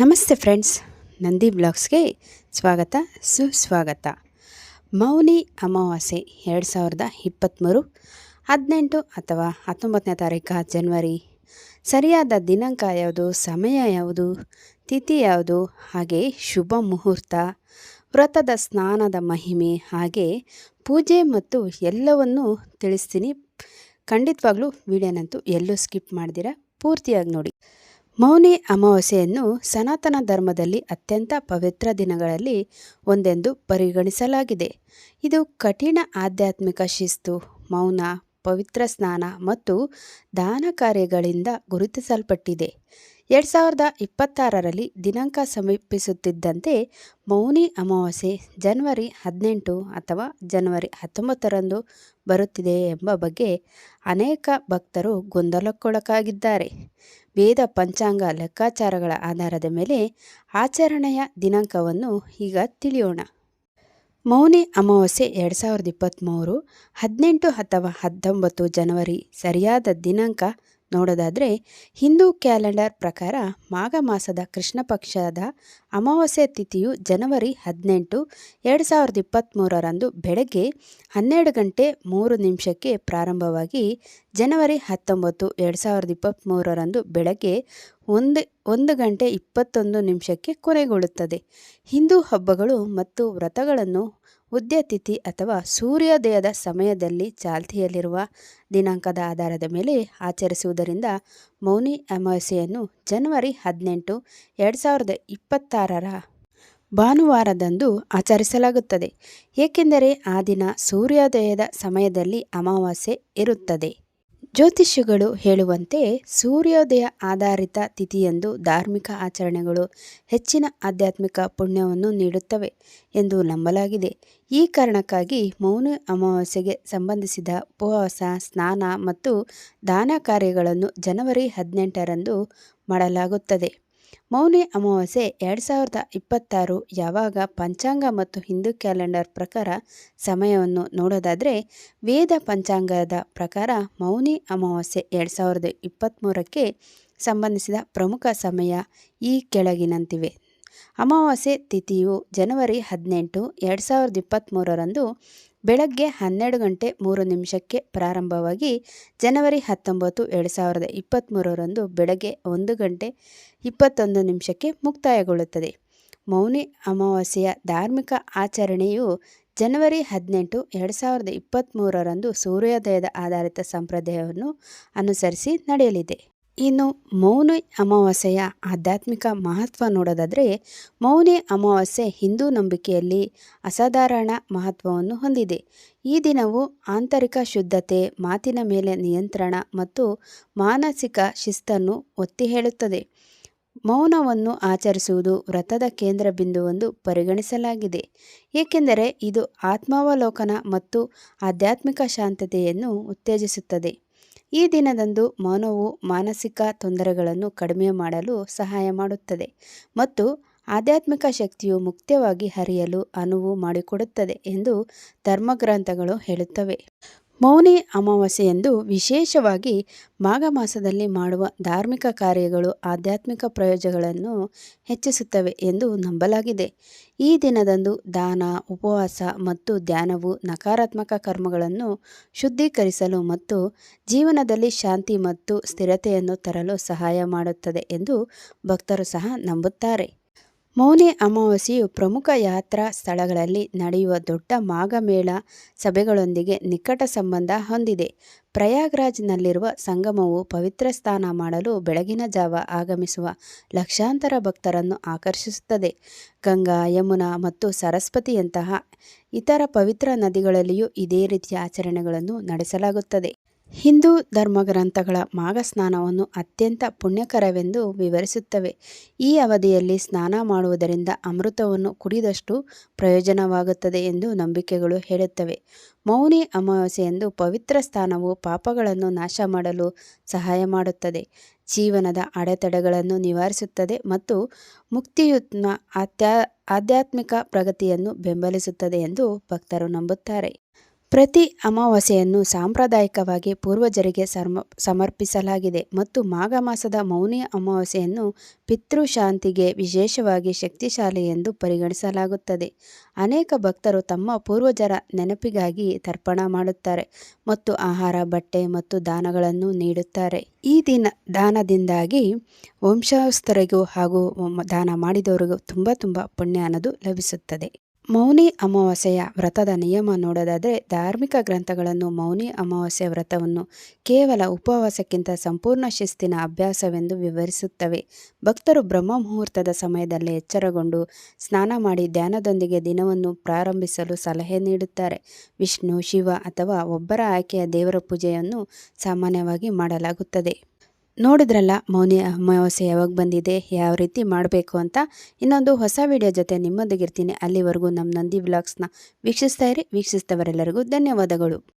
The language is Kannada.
ನಮಸ್ತೆ ಫ್ರೆಂಡ್ಸ್, ನಂದಿ ಬ್ಲಾಗ್ಸ್ಗೆ ಸ್ವಾಗತ, ಸುಸ್ವಾಗತ. ಮೌನಿ ಅಮಾವಾಸ್ಯೆ ಎರಡು ಸಾವಿರದ ಇಪ್ಪತ್ತ್ಮೂರು ಹದಿನೆಂಟು ಅಥವಾ ಹತ್ತೊಂಬತ್ತನೇ ತಾರೀಕು ಜನ್ವರಿ. ಸರಿಯಾದ ದಿನಾಂಕ ಯಾವುದು, ಸಮಯ ಯಾವುದು, ತಿಥಿ ಯಾವುದು, ಹಾಗೆ ಶುಭ ಮುಹೂರ್ತ, ವ್ರತದ ಸ್ನಾನದ ಮಹಿಮೆ, ಹಾಗೆ ಪೂಜೆ ಮತ್ತು ಎಲ್ಲವನ್ನೂ ತಿಳಿಸ್ತೀನಿ. ಖಂಡಿತವಾಗ್ಲೂ ವಿಡಿಯೋನಂತೂ ಎಲ್ಲೂ ಸ್ಕಿಪ್ ಮಾಡ್ದಿರ, ಪೂರ್ತಿಯಾಗಿ ನೋಡಿ. ಮೌನಿ ಅಮಾವಾಸ್ಯೆಯನ್ನು ಸನಾತನ ಧರ್ಮದಲ್ಲಿ ಅತ್ಯಂತ ಪವಿತ್ರ ದಿನಗಳಲ್ಲಿ ಒಂದೆಂದು ಪರಿಗಣಿಸಲಾಗಿದೆ. ಇದು ಕಠಿಣ ಆಧ್ಯಾತ್ಮಿಕ ಶಿಸ್ತು ಮೌನ ಪವಿತ್ರ ಸ್ನಾನ ಮತ್ತು ದಾನ ಕಾರ್ಯಗಳಿಂದ ಗುರುತಿಸಲ್ಪಟ್ಟಿದೆ. ಎರಡು ಸಾವಿರದ ಇಪ್ಪತ್ತಾರರಲ್ಲಿ ದಿನಾಂಕ ಸಮೀಪಿಸುತ್ತಿದ್ದಂತೆ ಮೌನಿ ಅಮಾವಾಸ್ಯೆ ಜನವರಿ ಹದಿನೆಂಟು ಅಥವಾ ಜನವರಿ ಹತ್ತೊಂಬತ್ತರಂದು ಬರುತ್ತಿದೆ ಎಂಬ ಬಗ್ಗೆ ಅನೇಕ ಭಕ್ತರು ಗೊಂದಲಕ್ಕೊಳಗಾಗಿದ್ದಾರೆ. ವೇದ ಪಂಚಾಂಗ ಲೆಕ್ಕಾಚಾರಗಳ ಆಧಾರದ ಮೇಲೆ ಆಚರಣೆಯ ದಿನಾಂಕವನ್ನು ಈಗ ತಿಳಿಯೋಣ. ಮೌನಿ ಅಮಾವಾಸ್ಯೆ ಎರಡು ಸಾವಿರದ ಇಪ್ಪತ್ತ್ಮೂರು ಹದಿನೆಂಟು ಅಥವಾ ಹತ್ತೊಂಬತ್ತು ಜನವರಿ ಸರಿಯಾದ ದಿನಾಂಕ ನೋಡೋದಾದರೆ ಹಿಂದೂ ಕ್ಯಾಲೆಂಡರ್ ಪ್ರಕಾರ ಮಾಘ ಮಾಸದ ಕೃಷ್ಣ ಪಕ್ಷದ ಅಮಾವಾಸ್ಯೆ ತಿಥಿಯು ಜನವರಿ ಹದಿನೆಂಟು, ಎರಡು ಸಾವಿರದ ಇಪ್ಪತ್ತ್ಮೂರರಂದು ಬೆಳಗ್ಗೆ ಹನ್ನೆರಡು ಗಂಟೆ ಮೂರು ನಿಮಿಷಕ್ಕೆ ಪ್ರಾರಂಭವಾಗಿ ಜನವರಿ ಹತ್ತೊಂಬತ್ತು, ಎರಡು ಸಾವಿರದ ಇಪ್ಪತ್ತ್ಮೂರರಂದು ಬೆಳಗ್ಗೆ ಒಂದು ಒಂದು ಗಂಟೆ ಇಪ್ಪತ್ತೊಂದು ನಿಮಿಷಕ್ಕೆ ಕೊನೆಗೊಳ್ಳುತ್ತದೆ. ಹಿಂದೂ ಹಬ್ಬಗಳು ಮತ್ತು ವ್ರತಗಳನ್ನು ಉದ್ಯತಿಥಿ ಅಥವಾ ಸೂರ್ಯೋದಯದ ಸಮಯದಲ್ಲಿ ಚಾಲ್ತಿಯಲ್ಲಿರುವ ದಿನಾಂಕದ ಆಧಾರದ ಮೇಲೆ ಆಚರಿಸುವುದರಿಂದ ಮೌನಿ ಅಮಾವಾಸ್ಯೆಯನ್ನು ಜನವರಿ ಹದಿನೆಂಟು, ಎರಡು ಸಾವಿರದ ಇಪ್ಪತ್ತಾರರ ಭಾನುವಾರದಂದು ಆಚರಿಸಲಾಗುತ್ತದೆ. ಏಕೆಂದರೆ ಆ ದಿನ ಸೂರ್ಯೋದಯದ ಸಮಯದಲ್ಲಿ ಅಮಾವಾಸ್ಯೆ ಇರುತ್ತದೆ. ಜ್ಯೋತಿಷ್ಯಗಳು ಹೇಳುವಂತೆ ಸೂರ್ಯೋದಯ ಆಧಾರಿತ ತಿಥಿಯಂದು ಧಾರ್ಮಿಕ ಆಚರಣೆಗಳು ಹೆಚ್ಚಿನ ಆಧ್ಯಾತ್ಮಿಕ ಪುಣ್ಯವನ್ನು ನೀಡುತ್ತವೆ ಎಂದು ನಂಬಲಾಗಿದೆ. ಈ ಕಾರಣಕ್ಕಾಗಿ ಮೌನ ಅಮಾವಾಸ್ಯೆಗೆ ಸಂಬಂಧಿಸಿದ ಉಪವಾಸ, ಸ್ನಾನ ಮತ್ತು ದಾನ ಕಾರ್ಯಗಳನ್ನು ಜನವರಿ ಹದಿನೆಂಟರಂದು ಮಾಡಲಾಗುತ್ತದೆ. ಮೌನಿ ಅಮಾವಾಸ್ಯೆ ಎರಡು ಸಾವಿರದ ಇಪ್ಪತ್ತಾರು ಯಾವಾಗ ಪಂಚಾಂಗ ಮತ್ತು ಹಿಂದೂ ಕ್ಯಾಲೆಂಡರ್ ಪ್ರಕಾರ ಸಮಯವನ್ನು ನೋಡೋದಾದರೆ ವೇದ ಪಂಚಾಂಗದ ಪ್ರಕಾರ ಮೌನಿ ಅಮಾವಾಸ್ಯೆ ಎರಡು ಸಾವಿರದ ಇಪ್ಪತ್ತ್ಮೂರಕ್ಕೆ ಸಂಬಂಧಿಸಿದ ಪ್ರಮುಖ ಸಮಯ ಈ ಕೆಳಗಿನಂತಿವೆ. ಅಮಾವಾಸ್ಯೆ ತಿಥಿಯು ಜನವರಿ ಹದಿನೆಂಟು ಎರಡು ಸಾವಿರದ ಇಪ್ಪತ್ತ್ಮೂರರಂದು ಬೆಳಗ್ಗೆ ಹನ್ನೆರಡು ಗಂಟೆ ಮೂರು ನಿಮಿಷಕ್ಕೆ ಪ್ರಾರಂಭವಾಗಿ ಜನವರಿ ಹತ್ತೊಂಬತ್ತು, ಎರಡು ಸಾವಿರದ ಇಪ್ಪತ್ತ್ಮೂರರಂದು ಬೆಳಗ್ಗೆ ಒಂದು ಗಂಟೆ ಇಪ್ಪತ್ತೊಂದು ನಿಮಿಷಕ್ಕೆ ಮುಕ್ತಾಯಗೊಳ್ಳುತ್ತದೆ. ಮೌನಿ ಅಮಾವಾಸ್ಯೆಯ ಧಾರ್ಮಿಕ ಆಚರಣೆಯು ಜನವರಿ ಹದಿನೆಂಟು, ಎರಡು ಸಾವಿರದ ಇಪ್ಪತ್ತ್ಮೂರರಂದು ಸೂರ್ಯೋದಯದ ಆಧಾರಿತ ಸಂಪ್ರದಾಯವನ್ನು ಅನುಸರಿಸಿ ನಡೆಯಲಿದೆ. ಇನ್ನು ಮೌನಿ ಅಮಾವಾಸ್ಯೆಯ ಆಧ್ಯಾತ್ಮಿಕ ಮಹತ್ವ ನೋಡೋದಾದರೆ, ಮೌನಿ ಅಮಾವಾಸ್ಯೆ ಹಿಂದೂ ನಂಬಿಕೆಯಲ್ಲಿ ಅಸಾಧಾರಣ ಮಹತ್ವವನ್ನು ಹೊಂದಿದೆ. ಈ ದಿನವು ಆಂತರಿಕ ಶುದ್ಧತೆ, ಮಾತಿನ ಮೇಲೆ ನಿಯಂತ್ರಣ ಮತ್ತು ಮಾನಸಿಕ ಶಿಸ್ತನ್ನು ಒತ್ತಿ ಹೇಳುತ್ತದೆ. ಮೌನವನ್ನು ಆಚರಿಸುವುದು ವ್ರತದ ಕೇಂದ್ರ ಬಿಂದುವೆಂದು ಪರಿಗಣಿಸಲಾಗಿದೆ. ಏಕೆಂದರೆ ಇದು ಆತ್ಮಾವಲೋಕನ ಮತ್ತು ಆಧ್ಯಾತ್ಮಿಕ ಶಾಂತತೆಯನ್ನು ಉತ್ತೇಜಿಸುತ್ತದೆ. ಈ ದಿನದಂದು ಮೌನವು ಮಾನಸಿಕ ತೊಂದರೆಗಳನ್ನು ಕಡಿಮೆ ಮಾಡಲು ಸಹಾಯ ಮಾಡುತ್ತದೆ ಮತ್ತು ಆಧ್ಯಾತ್ಮಿಕ ಶಕ್ತಿಯು ಮುಕ್ತವಾಗಿ ಹರಿಯಲು ಅನುವು ಮಾಡಿಕೊಡುತ್ತದೆ ಎಂದು ಧರ್ಮಗ್ರಂಥಗಳು ಹೇಳುತ್ತವೆ. ಮೌನಿ ಅಮಾವಾಸ್ಯೆಯಂದು ವಿಶೇಷವಾಗಿ ಮಾಘ ಮಾಸದಲ್ಲಿ ಮಾಡುವ ಧಾರ್ಮಿಕ ಕಾರ್ಯಗಳು ಆಧ್ಯಾತ್ಮಿಕ ಪ್ರಯೋಜನಗಳನ್ನು ಹೆಚ್ಚಿಸುತ್ತವೆ ಎಂದು ನಂಬಲಾಗಿದೆ. ಈ ದಿನದಂದು ದಾನ, ಉಪವಾಸ ಮತ್ತು ಧ್ಯಾನವು ನಕಾರಾತ್ಮಕ ಕರ್ಮಗಳನ್ನು ಶುದ್ಧೀಕರಿಸಲು ಮತ್ತು ಜೀವನದಲ್ಲಿ ಶಾಂತಿ ಮತ್ತು ಸ್ಥಿರತೆಯನ್ನು ತರಲು ಸಹಾಯ ಮಾಡುತ್ತದೆ ಎಂದು ಭಕ್ತರು ಸಹ ನಂಬುತ್ತಾರೆ. ಮೌನಿ ಅಮಾವಾಸ್ಯೆಯು ಪ್ರಮುಖ ಯಾತ್ರಾ ಸ್ಥಳಗಳಲ್ಲಿ ನಡೆಯುವ ದೊಡ್ಡ ಮಾಘಮೇಳ ಸಭೆಗಳೊಂದಿಗೆ ನಿಕಟ ಸಂಬಂಧ ಹೊಂದಿದೆ. ಪ್ರಯಾಗ್ರಾಜ್ನಲ್ಲಿರುವ ಸಂಗಮವು ಪವಿತ್ರ ಸ್ನಾನ ಮಾಡಲು ಬೆಳಗಿನ ಜಾವ ಆಗಮಿಸುವ ಲಕ್ಷಾಂತರ ಭಕ್ತರನ್ನು ಆಕರ್ಷಿಸುತ್ತದೆ. ಗಂಗಾ, ಯಮುನಾ ಮತ್ತು ಸರಸ್ವತಿಯಂತಹ ಇತರ ಪವಿತ್ರ ನದಿಗಳಲ್ಲಿಯೂ ಇದೇ ರೀತಿಯ ಆಚರಣೆಗಳನ್ನು ನಡೆಸಲಾಗುತ್ತದೆ. ಹಿಂದೂ ಧರ್ಮಗ್ರಂಥಗಳ ಮಾಘ ಸ್ನಾನವನ್ನು ಅತ್ಯಂತ ಪುಣ್ಯಕರವೆಂದು ವಿವರಿಸುತ್ತವೆ. ಈ ಅವಧಿಯಲ್ಲಿ ಸ್ನಾನ ಮಾಡುವುದರಿಂದ ಅಮೃತವನ್ನು ಕುಡಿದಷ್ಟು ಪ್ರಯೋಜನವಾಗುತ್ತದೆ ಎಂದು ನಂಬಿಕೆಗಳು ಹೇಳುತ್ತವೆ. ಮೌನಿ ಅಮಾವಾಸ್ಯೆಯಂದು ಪವಿತ್ರ ಸ್ಥಾನವು ಪಾಪಗಳನ್ನು ನಾಶ ಮಾಡಲು ಸಹಾಯ ಮಾಡುತ್ತದೆ. ಜೀವನದ ಅಡೆತಡೆಗಳನ್ನು ನಿವಾರಿಸುತ್ತದೆ ಮತ್ತು ಮುಕ್ತಿಯುತ್ನ ಆಧ್ಯ ಆಧ್ಯಾತ್ಮಿಕ ಪ್ರಗತಿಯನ್ನು ಬೆಂಬಲಿಸುತ್ತದೆ ಎಂದು ಭಕ್ತರು ನಂಬುತ್ತಾರೆ. ಪ್ರತಿ ಅಮಾವಾಸ್ಯೆಯನ್ನು ಸಾಂಪ್ರದಾಯಿಕವಾಗಿ ಪೂರ್ವಜರಿಗೆ ಸರ್ಮ, ಸಮರ್ಪಿಸಲಾಗಿದೆ ಮತ್ತು ಮಾಘ ಮಾಸದ ಮೌನಿ ಅಮಾವಾಸ್ಯೆಯನ್ನು ಪಿತೃಶಾಂತಿಗೆ ವಿಶೇಷವಾಗಿ ಶಕ್ತಿಶಾಲಿ ಎಂದು ಪರಿಗಣಿಸಲಾಗುತ್ತದೆ. ಅನೇಕ ಭಕ್ತರು ತಮ್ಮ ಪೂರ್ವಜರ ನೆನಪಿಗಾಗಿ ತರ್ಪಣ ಮಾಡುತ್ತಾರೆ ಮತ್ತು ಆಹಾರ, ಬಟ್ಟೆ ಮತ್ತು ದಾನಗಳನ್ನು ನೀಡುತ್ತಾರೆ. ಈ ದಿನ, ದಾನದಿಂದಾಗಿ ವಂಶಸ್ಥರಿಗೂ ಹಾಗೂ ದಾನ ಮಾಡಿದವರಿಗೂ ತುಂಬ ತುಂಬ ಪುಣ್ಯ ಅನ್ನೋದು ಲಭಿಸುತ್ತದೆ. ಮೌನಿ ಅಮಾವಾಸ್ಯೆಯ ವ್ರತದ ನಿಯಮ ನೋಡೋದಾದರೆ ಧಾರ್ಮಿಕ ಗ್ರಂಥಗಳನ್ನು ಮೌನಿ ಅಮಾವಾಸ್ಯೆ ವ್ರತವನ್ನು ಕೇವಲ ಉಪವಾಸಕ್ಕಿಂತ ಸಂಪೂರ್ಣ ಶಿಸ್ತಿನ ಅಭ್ಯಾಸವೆಂದು ವಿವರಿಸುತ್ತವೆ. ಭಕ್ತರು ಬ್ರಹ್ಮ ಮುಹೂರ್ತದ ಸಮಯದಲ್ಲಿ ಎಚ್ಚರಗೊಂಡು ಸ್ನಾನ ಮಾಡಿ ಧ್ಯಾನದೊಂದಿಗೆ ದಿನವನ್ನು ಪ್ರಾರಂಭಿಸಲು ಸಲಹೆ ನೀಡುತ್ತಾರೆ. ವಿಷ್ಣು, ಶಿವ ಅಥವಾ ಒಬ್ಬರ ಆಯ್ಕೆಯ ದೇವರ ಪೂಜೆಯನ್ನು ಸಾಮಾನ್ಯವಾಗಿ ಮಾಡಲಾಗುತ್ತದೆ. ನೋಡಿದ್ರಲ್ಲ, ಮೌನಿ ಅಮಾವಾಸ್ಯೆ ಯಾವಾಗ ಬಂದಿದೆ, ಯಾವ ರೀತಿ ಮಾಡಬೇಕು ಅಂತ. ಇನ್ನೊಂದು ಹೊಸ ವಿಡಿಯೋ ಜೊತೆ ನಿಮ್ಮೊಂದಿಗಿರ್ತೀನಿ. ಅಲ್ಲಿವರೆಗೂ ನಮ್ಮ ನಂದಿ ವ್ಲಾಗ್ಸ್ನ ವೀಕ್ಷಿಸ್ತಾ ಇರಿ. ವೀಕ್ಷಿಸ್ತವರೆಲ್ಲರಿಗೂ ಧನ್ಯವಾದಗಳು.